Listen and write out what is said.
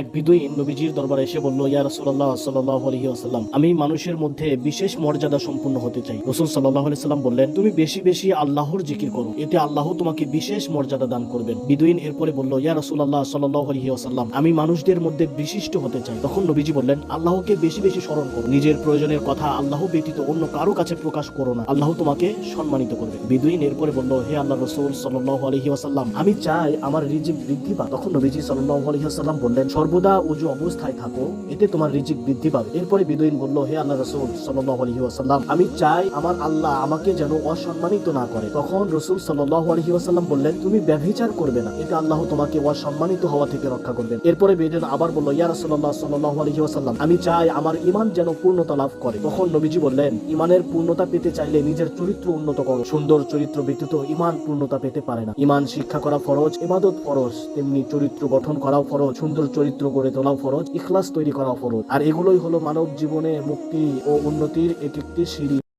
এক বিদুইন নবীজির দরবারে এসে বলল, ইয়া রাসূলুল্লাহ সাল্লাল্লাহু আলাইহি ওয়াসাল্লাম, আমি মানুষের মধ্যে বিশেষ মর্যাদা সম্পন্ন হতে চাই। রাসূল সাল্লাল্লাহু আলাইহি সাল্লাম বললেন, তুমি বেশি বেশি আল্লাহর জিকির করো, এতে আল্লাহ তোমাকে বিশেষ মর্যাদা দান করবেন। বিদুইন এরপরে বলল, ইয়া রাসূলুল্লাহ সাল্লাল্লাহু আলাইহি ওয়াসাল্লাম, আমি মানুষদের মধ্যে বিশিষ্ট হতে চাই। তখন নবীজি বললেন, আল্লাহকে বেশি বেশি স্মরণ করো। নিজের প্রয়োজনের কথা আল্লাহ ব্যতীত অন্য কারও কাছে প্রকাশ করো না। আল্লাহ তোমাকে সম্মানিত করবে বিদুইন এরপরে বলল, হে আল্লাহ রসুল সাল্লাল্লাহু আলাইহি ওয়াসাল্লাম, আমি চাই আমার রিজিক বৃদ্ধি পাক। তখন নবীজি সাল্লাল্লাহু আলাইহি ওয়াসাল্লাম বললেন সর্বদা উজু অবস্থায় থাকো, এতে তোমার রিজিক বৃদ্ধি পাবে। এরপরে বিদুইন বলল, হে আল্লাহ রসুল আলাইহি ওয়াসাল্লাম, আমি চাই আমার আল্লাহ আমাকে যেন অসম্মানিত না করে। তখন রসুল আলাইহি ওয়াসাল্লাম বললেন, তুমি ব্যভিচার করবে না, এতে আল্লাহ তোমাকে অসম্মানিত হওয়া থেকে রক্ষা করবেন। এরপরে বেদন আবার বলল, ইয়া রাসূলুল্লাহ সাল্লাল্লাহু আলাইহি ওয়াসাল্লাম, আমি চাই আমার ঈমান যেন পূর্ণতা লাভ করে। তখন নবীজি বললেন ইমানের পূর্ণতা পেতে চাইলে নিজের চরিত্র উন্নত করো। সুন্দর চরিত্র ব্যতীত ইমান পূর্ণতা পেতে পারে না। ইমান শিক্ষা করা ফরজ, ইবাদত ফরজ, তেমনি চরিত্র গঠন করাও ফরজ। সুন্দর চরিত্র গড়ে তোলা ফরজ, ইখলাস তৈরি করা ফরজ। আর এগুলোই হলো মানব জীবনে মুক্তি ও উন্নতির এক একটি সিঁড়ি।